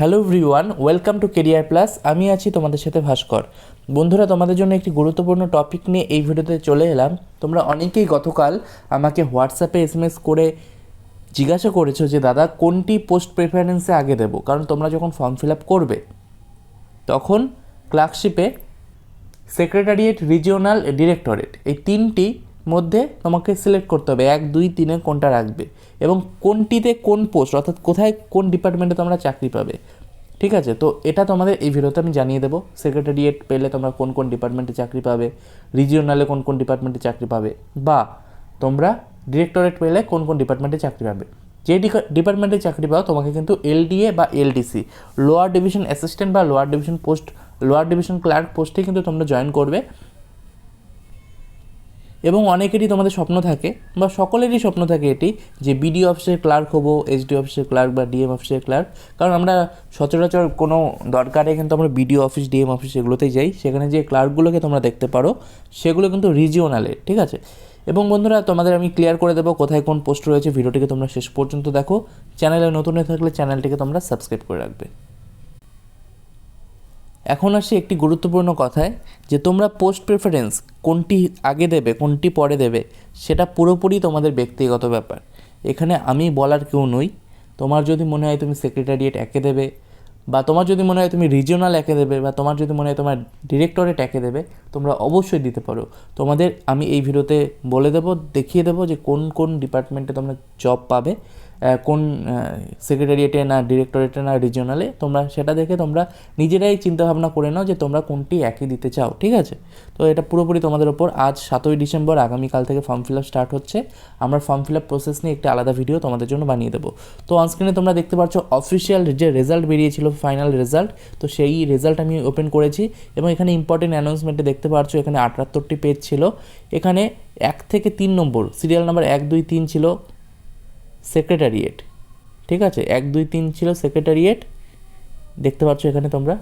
Hello everyone, welcome to career plus. আমি আছি তোমাদের সাথে ভাস্কর। বন্ধুরা, তোমাদের জন্য একটি গুরুত্বপূর্ণ টপিক নিয়ে এই ভিডিওতে চলে এলাম। তোমরা অনেকেই গতকাল আমাকে হোয়াটসঅ্যাপে এসএমএস করে জিজ্ঞাসা করেছ যে, দাদা, কোনটি পোস্ট প্রেফারেন্সে আগে দেবো? কারণ তোমরা যখন ফর্ম ফিল আপ করবে, তখন ক্লার্কশিপে সেক্রেটারিয়েট, রিজিওনাল, ডিরেক্টরেট এই তিনটি মধ্যে তোমাকে সিলেক্ট করতে হবে। এক, দুই, তিনে কোনটা রাখবে এবং কোনটিতে কোন পোস্ট অর্থাৎ কোথায় কোন ডিপার্টমেন্টে তোমরা চাকরি পাবে। ঠিক আছে? তো এটা তোমাদের এই ভিডিওতে আমি জানিয়ে দেবো। সেক্রেটারিয়েট পেলে তোমরা কোন কোন ডিপার্টমেন্টে চাকরি পাবে রিজিওনালে কোন কোন ডিপার্টমেন্টে চাকরি পাবে বা তোমরা ডিরেক্টরেট পেলে কোন কোন ডিপার্টমেন্টে চাকরি পাবে। যে ডিপার্টমেন্টে চাকরি পাও তোমাকে কিন্তু এলডিএ বা এলডিসি লোয়ার ডিভিশন অ্যাসিস্ট্যান্ট বা lower division post lower division clerk পোস্টে কিন্তু তোমরা জয়েন করবে। এবং অনেকেরই তোমাদের স্বপ্ন থাকে বা সকলেরই স্বপ্ন থাকে এটি যে বিডিও অফিসের ক্লার্ক হব এইচডি অফিসের ক্লার্ক বা ডিএম অফিসের ক্লার্ক কারণ আমরা সচরাচর কোনো দরকারে কিন্তু আমরা বিডিও অফিস ডিএম অফিস এগুলোতেই যাই। সেখানে যে ক্লার্কগুলোকে তোমরা দেখতে পারো, সেগুলো কিন্তু রিজিওনালের ঠিক আছে? এবং বন্ধুরা, তোমাদের আমি ক্লিয়ার করে দেবো কোথায় কোন পোস্ট রয়েছে। ভিডিওটিকে তোমরা শেষ পর্যন্ত দেখো। চ্যানেলে নতুন হয়ে থাকলে চ্যানেলটিকে তোমরা সাবস্ক্রাইব করে রাখবে। এখন আসি একটি গুরুত্বপূর্ণ কথায়, যে তোমরা পোস্ট প্রেফারেন্স কোনটি আগে দেবে, কোনটি পরে দেবে, সেটা পুরোপুরি তোমাদের ব্যক্তিগত ব্যাপার। এখানে আমি বলার কেউ নই। তোমার যদি মনে হয় তুমি সেক্রেটারিয়েট একে দেবে, বা তোমার যদি মনে হয় তুমি রিজিওনাল একে দেবে, বা তোমার যদি মনে হয় তোমার ডিরেক্টরেট একে দেবে, তোমরা অবশ্যই দিতে পারো। তোমাদের আমি এই ভিডিওতে বলে দেবো, দেখিয়ে দেবো যে কোন কোন ডিপার্টমেন্টে তোমরা জব পাবে। কোন সেক্রেটারিয়েটে না ডিরেক্টরেটে না রিজিওনালে তোমরা সেটা দেখে তোমরা নিজেরাই চিন্তাভাবনা করে নাও যে তোমরা কোনটি একই দিতে চাও, ঠিক আছে? তো এটা পুরোপুরি তোমাদের ওপর। আজ সাতই ডিসেম্বর, আগামীকাল থেকে ফর্ম ফিল আপ স্টার্ট হচ্ছে। আমরা ফর্ম ফিল আপ প্রসেস নিয়ে একটি আলাদা ভিডিও তোমাদের জন্য বানিয়ে দেবো। তো অনস্ক্রিনে তোমরা দেখতে পাচ্ছ অফিসিয়াল যে রেজাল্ট বেরিয়েছিল ফাইনাল রেজাল্ট তো সেই রেজাল্ট আমি ওপেন করেছি এবং এখানে ইম্পর্টেন্ট অ্যানাউন্সমেন্টে দেখতে পাচ্ছ এখানে আটাত্তরটি পেজ ছিল। এখানে এক থেকে তিন নম্বর সিরিয়াল নাম্বার এক, দুই, তিন ছিল। সেক্রেটারিয়েট। ঠিক আছে? এক, দুই, তিন ছিল সেক্রেটারিয়েট। দেখতে পাচ্ছ এখানে তোমরা।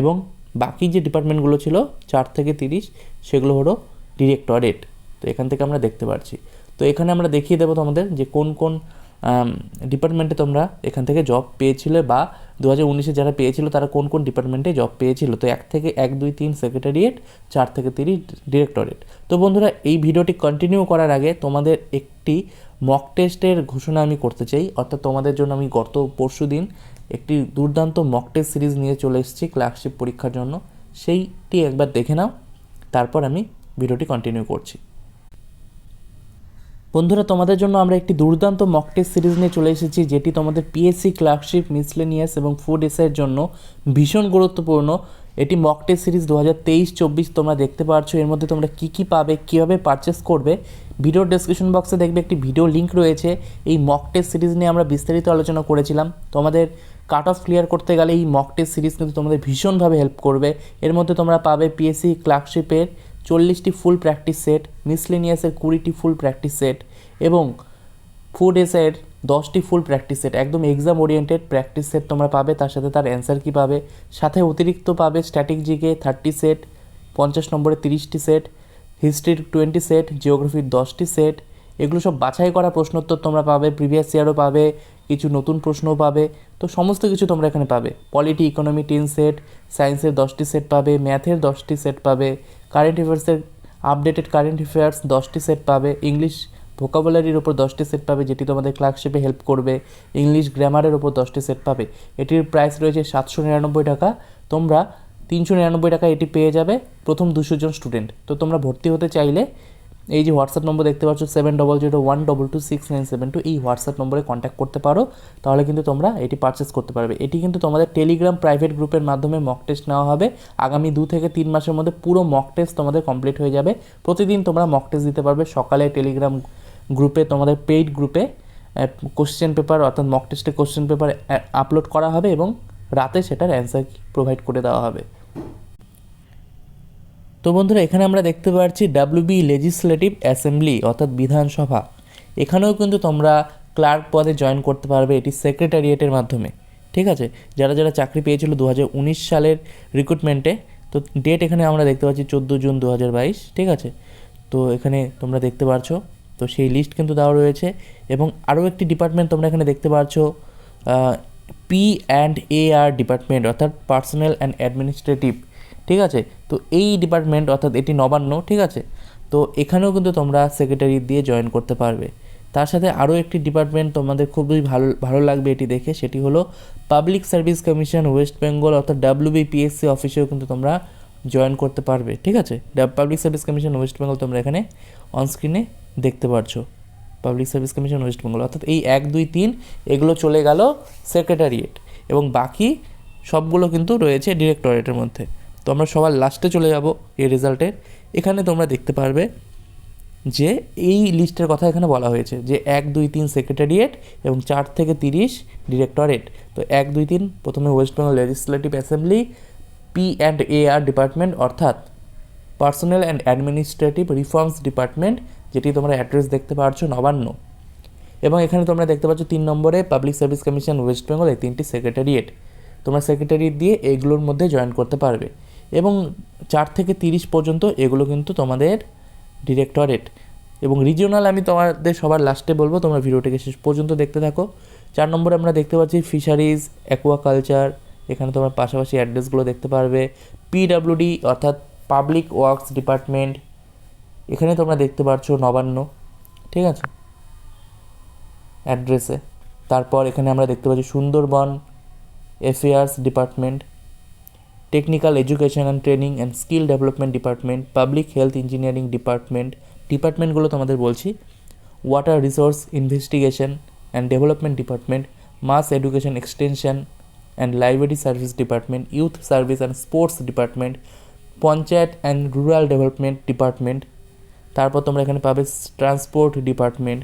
এবং বাকি যে ডিপার্টমেন্টগুলো ছিল, চার থেকে তিরিশ, সেগুলো হলো ডিরেক্টরেট। তো এখান থেকে আমরা দেখতে পাচ্ছি তো এখানে আমরা দেখিয়ে দেবো তোমাদের যে কোন কোন ডিপার্টমেন্টে তোমরা এখান থেকে জব পেয়েছিলে বা দু হাজার উনিশে যারা পেয়েছিল, তারা কোন কোন ডিপার্টমেন্টে জব পেয়েছিল? তো এক থেকে এক, দুই, তিন সেক্রেটারিয়েট, চার থেকে তিরিশ ডিরেক্টরেট। তো বন্ধুরা, এই ভিডিওটি কন্টিনিউ করার আগে তোমাদের একটি মক টেস্টের ঘোষণা আমি করতে চাই। অর্থাৎ তোমাদের জন্য আমি গত পরশু দিন একটি দুর্দান্ত মক টেস্ট সিরিজ নিয়ে চলে এসেছি ক্লার্কশিপ পরীক্ষার জন্য। সেইটি একবার দেখে নাও, তারপর আমি ভিডিওটি কন্টিনিউ করছি। বন্ধুরা, তোমাদের জন্য আমরা একটি দুর্দান্ত মক টেস্ট সিরিজ নিয়ে চলে এসেছি, যেটি তোমাদের পিএসসি ক্লার্কশিপ মিসলেনিয়াস এবং ফুড এসের জন্য ভীষণ গুরুত্বপূর্ণ। এটি মক টেস্ট সিরিজ দু হাজার তেইশ চব্বিশ তোমরা দেখতে পাচ্ছ এর মধ্যে তোমরা কী কী পাবে, কীভাবে পারচেস করবে ভিডিওর ডেসক্রিপশন বক্সে দেখবে একটি ভিডিও লিঙ্ক রয়েছে। এই মক টেস্ট সিরিজ নিয়ে আমরা বিস্তারিত আলোচনা করেছিলাম। তোমাদের কাট অফ ক্লিয়ার করতে গেলে এই মক টেস্ট সিরিজ কিন্তু তোমাদের ভীষণভাবে হেল্প করবে। এর মধ্যে তোমরা পাবে পিএসসি ক্লার্কশিপের চল্লিশটি ফুল প্র্যাকটিস সেট মিসলেনিয়াসের কুড়িটি ফুল প্র্যাকটিস সেট এবং ফুড এসের দশটি ফুল প্র্যাকটিস সেট একদম এক্সাম ওরিয়েন্টেড প্র্যাকটিস সেট তোমরা পাবে, তার সাথে তার অ্যান্সার কী পাবে। সাথে অতিরিক্ত পাবে স্ট্যাটিক জিকে থার্টি সেট পঞ্চাশ নম্বরে তিরিশটি সেট হিস্ট্রির টোয়েন্টি সেট জিওগ্রাফির দশটি সেট, এগুলো সব বাছাই করা প্রশ্নোত্তর তোমরা পাবে, প্রিভিয়াস ইয়ারও পাবে, কিছু নতুন প্রশ্নও পাবে, তো সমস্ত কিছু তোমরা এখানে পাবে। পলিটি, ইকোনমি, টেন সেট, সায়েন্সের দশটি সেট পাবে, ম্যাথের দশটি সেট পাবে, কারেন্ট অ্যাফেয়ার্সের আপডেটেড কারেন্ট অ্যাফেয়ার্স দশটি সেট পাবে, ইংলিশ ভোকাবুলারির ওপর দশটি সেট পাবে, যেটি তোমাদের ক্লার্কশিপে হেল্প করবে, ইংলিশ গ্রামারের ওপর দশটি সেট পাবে। এটির প্রাইস রয়েছে সাতশো নিরানব্বই টাকা, তোমরা তিনশো নিরানব্বই টাকা এটি পেয়ে যাবে প্রথম দুশো জন স্টুডেন্ট তো তোমরা ভর্তি হতে চাইলে এই যে হোয়াটসঅ্যাপ নম্বর দেখতে পাচ্ছ seven double zero one double two six nine seven two এই হোয়াটসঅ্যাপ নম্বরে কন্ট্যাক্ট করতে পারো। তাহলে কিন্তু তোমরা এটি পারচেস করতে পারবে। এটি কিন্তু তোমাদের টেলিগ্রাম প্রাইভেট গ্রুপের মাধ্যমে মক টেস্ট নেওয়া হবে। আগামী দু থেকে তিন মাসের মধ্যে পুরো মক টেস্ট তোমাদের কমপ্লিট হয়ে যাবে। প্রতিদিন তোমরা মক টেস্ট দিতে পারবে। সকালে টেলিগ্রাম গ্রুপে তোমাদের পেইড গ্রুপে কোশ্চেন পেপার অর্থাৎ মক টেস্টে কোশ্চেন পেপার আপলোড করা হবে এবং রাতে সেটার অ্যান্সার প্রোভাইড করে দেওয়া হবে। তো বন্ধুরা, এখানে আমরা দেখতে পাচ্ছি ডাব্লিউবি লেজিসলেটিভ অ্যাসেম্বলি অর্থাৎ বিধানসভা। এখানেও কিন্তু তোমরা ক্লার্ক পদে জয়েন করতে পারবে এটি সেক্রেটারিয়েটের মাধ্যমে, ঠিক আছে? যারা যারা চাকরি পেয়েছিল দু হাজার উনিশ সালের রিক্রুটমেন্টে তো ডেট এখানে আমরা দেখতে পাচ্ছি চোদ্দ জুন দু হাজার বাইশ, ঠিক আছে? তো এখানে তোমরা দেখতে পাচ্ছ তো সেই লিস্ট কিন্তু দেওয়া রয়েছে। এবং আরও একটি ডিপার্টমেন্ট তোমরা এখানে দেখতে পাচ্ছ P and A R department অর্থাৎ পার্সোনাল অ্যান্ড অ্যাডমিনিস্ট্রেটিভ ঠিক আছে? তো এই ডিপার্টমেন্ট অর্থাৎ এটি নবান্ন, ঠিক আছে? তো এখানেও কিন্তু তোমরা সেক্রেটারি দিয়ে জয়েন করতে পারবে। তার সাথে আরও একটি ডিপার্টমেন্ট তোমাদের খুবই ভালো ভালো লাগবে এটি দেখে, সেটি হলো public service commission West Bengal অর্থাৎ ডাব্লিউবিপিএসসি অফিসেও কিন্তু তোমরা জয়েন করতে পারবে, ঠিক আছে? Public service commission West Bengal তোমরা এখানে অনস্ক্রিনে দেখতে পারছ। Public service commission West Bengal অর্থাৎ এই এক, দুই, তিন, এগুলো চলে গেল সেক্রেটারিয়েট এবং বাকি সবগুলো কিন্তু রয়েছে ডিরেক্টরেটের মধ্যে। তো আমরা সবার লাস্টে চলে যাব এই রেজাল্টের এখানে তোমরা দেখতে পারবে যে এই লিস্টের কথা এখানে বলা হয়েছে যে এক, দুই, তিন সেক্রেটারিয়েট এবং চার থেকে তিরিশ ডিরেক্টরেট তো এক, দুই, তিন, প্রথমে West Bengal legislative assembly P and A R department অর্থাৎ personal and administrative reforms department যেটি তোমরা অ্যাড্রেস দেখতে পাচ্ছ নবান্ন। এবং এখানে তোমরা দেখতে পাচ্ছ তিন নম্বরে public service commission West Bengal এই তিনটি সেক্রেটারিয়েট তোমরা সেক্রেটারিয়েট দিয়ে এগুলোর মধ্যে জয়েন করতে পারবে। এবং চার থেকে তিরিশ পর্যন্ত এগুলো কিন্তু তোমাদের ডিরেক্টরেট এবং রিজিওনাল আমি তোমাদের সবার লাস্টে বলব, তোমরা ভিডিওটিকে শেষ পর্যন্ত দেখতে থাকো। চার নম্বরে আমরা দেখতে পাচ্ছি ফিশারিজ অ্যাকোয়াকালচার এখানে তোমরা পাশাপাশি অ্যাড্রেসগুলো দেখতে পারবে। পিডাব্লিউডি অর্থাৎ পাবলিক ওয়ার্কস ডিপার্টমেন্ট এখানে তোমরা দেখতে পাচ্ছ নবান্ন, ঠিক আছে? অ্যাড্রেসে তারপর এখানে আমরা দেখতে পাচ্ছি Sundarban affairs department technical education and training and skill development department public health engineering department ডিপার্টমেন্টগুলো তোমাদের বলছি। Water resource investigation and development department mass education extension and library service department youth service and sports department panchayat and rural development department তারপর তোমরা এখানে পাবে transport department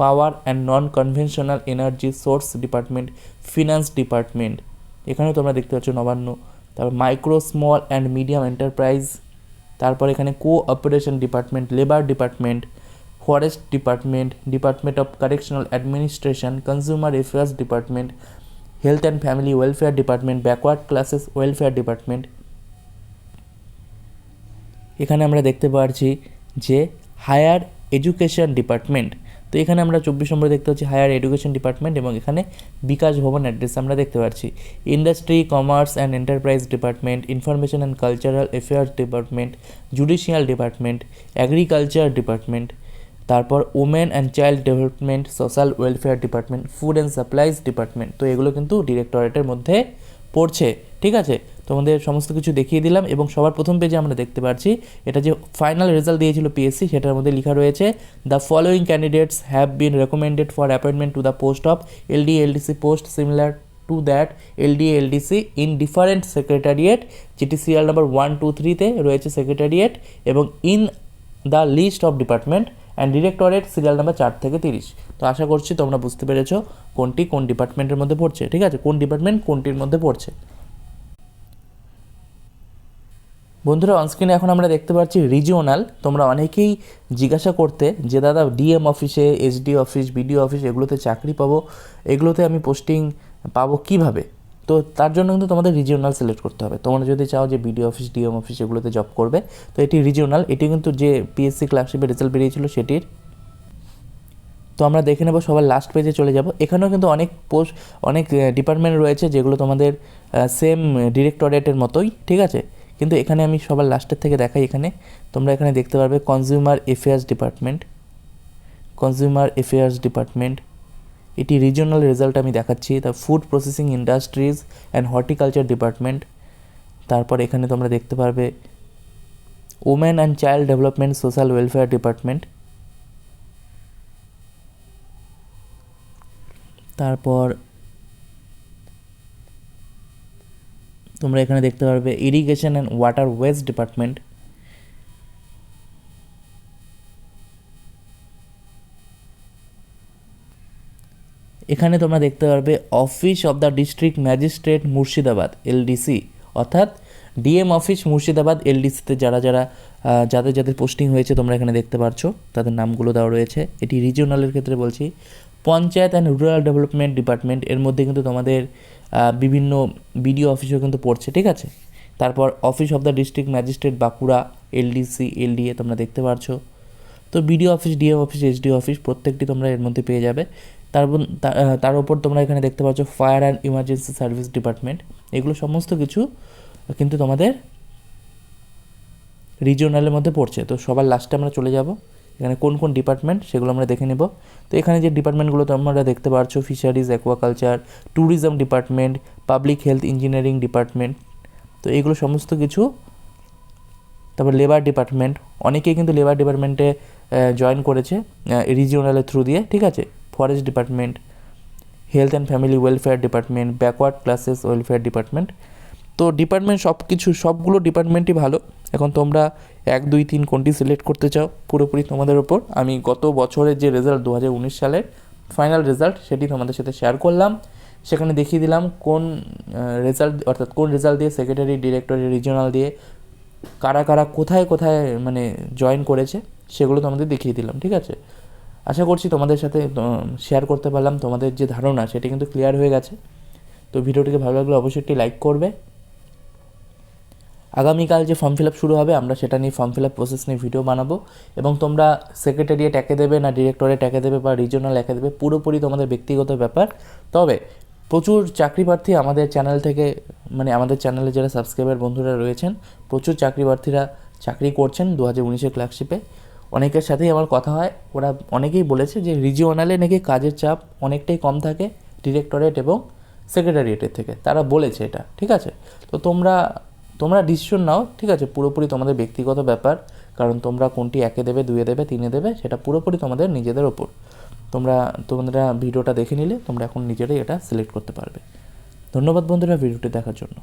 power and non conventional energy source department finance department এখানেও তোমরা দেখতে পাচ্ছ নবান্ন। তারপর micro small and medium enterprise তারপর এখানে cooperation department labour department forest department department of correctional administration consumer affairs department health and family welfare department backward classes welfare department এখানে আমরা দেখতে পাচ্ছি যে হায়ার এডুকেশন ডিপার্টমেন্ট তো এখানে আমরা চব্বিশ নম্বরে দেখতে পাচ্ছি হায়ার এডুকেশন ডিপার্টমেন্ট এবং এখানে বিকাশ ভবন অ্যাড্রেস আমরা দেখতে পাচ্ছি। Industry commerce and enterprise department information and cultural affairs department judicial department agriculture department তারপর women and child development social welfare department food and supplies department তো এগুলো কিন্তু ডিরেক্টরেটের মধ্যে পড়ছে, ঠিক আছে? তোমাদের সমস্ত কিছু দেখিয়ে দিলাম এবং সবার প্রথম পেজে আমরা দেখতে পাচ্ছি এটা যে ফাইনাল রেজাল্ট দিয়েছিল পিএসসি সেটার মধ্যে লেখা রয়েছে the following candidates have been recommended for appointment to the post of LD LDC post similar to that LD LDC in different secretariat যেটি সিরিয়াল নাম্বার ওয়ান টু থ্রিতে রয়েছে সেক্রেটারিয়েট এবং in the list of department and directorate serial number চার থেকে তিরিশ। তো আশা করছি তোমরা বুঝতে পেরেছ কোনটি কোন ডিপার্টমেন্টের মধ্যে পড়ছে, ঠিক আছে? কোন ডিপার্টমেন্ট কোনটির মধ্যে পড়ছে। বন্ধুরা অনস্ক্রিনে এখন আমরা দেখতে পাচ্ছি রিজিওনাল তোমরা অনেকেই জিজ্ঞাসা করতে যে, দাদা ডিএম অফিসে এসডি অফিস বিডিও অফিস এগুলোতে চাকরি পাবো? এগুলোতে আমি পোস্টিং পাবো কীভাবে? তো তার জন্য কিন্তু তোমাদের রিজিওনাল সিলেক্ট করতে হবে। তোমরা যদি চাও যে বিডিও অফিস ডিএম অফিস এগুলোতে জব করবে, তো এটি রিজিওনাল এটি কিন্তু যে পিএসসি ক্লার্কশিপের রেজাল্ট বেরিয়েছিল সেটির। তো আমরা দেখে নেব সবার লাস্ট পেজে চলে যাব। এখানেও কিন্তু অনেক পোস্ট অনেক ডিপার্টমেন্ট রয়েছে যেগুলো তোমাদের সেম ডিরেক্টরেটের মতোই, ঠিক আছে? কিন্তু এখানে আমি সবার লাস্টের থেকে দেখাই এখানে। তোমরা এখানে দেখতে পারবে consumer affairs department consumer affairs department এটি রিজিওনাল রেজাল্ট আমি দেখাচ্ছি the food processing industries and horticulture department তারপর এখানে তোমরা দেখতে পারবে women and child development social welfare department তারপর তোমরা এখানে দেখতে পারবে irrigation and water waste department এখানে তোমরা দেখতে পারবে office of the district magistrate Murshidabad LDC অর্থাৎ ডিএম অফিস মুর্শিদাবাদ এলডিসিতে যারা যারা যাদের যাদের পোস্টিং হয়েছে তোমরা এখানে দেখতে পারছ। তাদের নামগুলো দেওয়া রয়েছে। এটি রিজিওনালের ক্ষেত্রে বলছি। Panchayat and rural development department এর মধ্যে কিন্তু তোমাদের বিভিন্ন বিডিও অফিসও কিন্তু পড়ছে, ঠিক আছে? তারপর office of the district magistrate Bankura LDC LDA তোমরা দেখতে পারছ। তো BDO office DM office SDO office প্রত্যেকটি তোমরা এর মধ্যে পেয়ে যাবে। তার তার উপর তোমরা এখানে দেখতে পাচ্ছ fire and emergency service department. এগুলো সমস্ত কিছু কিন্তু তোমাদের রিজিওনালের মধ্যে পড়ছে। তো সবার লাস্টে আমরা চলে যাব। এখানে কোন কোন ডিপার্টমেন্ট সেগুলো আমরা দেখে নেব। তো এখানে যে ডিপার্টমেন্টগুলো তোমরা দেখতে পাচ্ছ fisheries aquaculture tourism department public health engineering department তো এগুলো সমস্ত কিছু, তারপর লেবার ডিপার্টমেন্ট অনেকেই কিন্তু লেবার ডিপার্টমেন্টে জয়েন করেছে রিজিওনালের থ্রু দিয়ে, ঠিক আছে? Forest department health and family welfare department backward classes welfare department তো ডিপার্টমেন্ট সব কিছু সবগুলো ডিপার্টমেন্টই ভালো। এখন তোমরা এক, দুই, তিন কোনটি সিলেক্ট করতে চাও, পুরোপুরি তোমাদের ওপর। আমি গত বছরের যে রেজাল্ট দু হাজার উনিশ সালের ফাইনাল রেজাল্ট সেটি তোমাদের সাথে শেয়ার করলাম। সেখানে দেখিয়ে দিলাম কোন রেজাল্ট অর্থাৎ কোন রেজাল্ট দিয়ে সেক্রেটারি ডিরেক্টরি রিজিওনাল দিয়ে কারা কারা কোথায় কোথায় মানে জয়েন করেছে, সেগুলো তোমাদের দেখিয়ে দিলাম, ঠিক আছে? আশা করছি তোমাদের সাথে শেয়ার করতে পারলাম। তোমাদের যে ধারণা, সেটা কিন্তু ক্লিয়ার হয়ে গেছে। তো ভিডিওটিকে ভালো লাগলে অবশ্যই একটি লাইক করবে। আগামীকাল যে ফর্ম ফিল আপ শুরু হবে, আমরা সেটা নিয়ে ফর্ম ফিল আপ প্রসেস নিয়ে ভিডিও বানাবো। এবং তোমরা সেক্রেটারিয়েট একে দেবে না ডিরেক্টরেট একে দেবে বা রিজিওনাল একে দেবে, পুরোপুরি তোমাদের ব্যক্তিগত ব্যাপার। তবে প্রচুর চাকরি প্রার্থী আমাদের চ্যানেল থেকে মানে আমাদের চ্যানেলে যারা সাবস্ক্রাইবার বন্ধুরা রয়েছেন, প্রচুর চাকরি প্রার্থীরা চাকরি করছেন দু হাজার উনিশের ক্লার্কশিপে অনেকের সাথেই আমার কথা হয়। ওরা অনেকেই বলেছে যে রিজিওনালে নাকি কাজের চাপ অনেকটাই কম থাকে ডিরেক্টরেট এবং সেক্রেটারিয়েটের থেকে। তারা বলেছে এটা, ঠিক আছে? তো তোমরা তোমরা ডিসিশন নাও, ঠিক আছে? পুরোপুরি তোমাদের ব্যক্তিগত ব্যাপার, কারণ তোমরা কোনটি একে দেবে, দুয়ে দেবে, তিনে দেবে, সেটা পুরোপুরি তোমাদের নিজেদের ওপর। তোমরা তোমরা ভিডিওটা দেখে নিলে, তোমরা এখন নিজেরাই এটা সিলেক্ট করতে পারবে। ধন্যবাদ বন্ধুরা ভিডিওটি দেখার জন্য।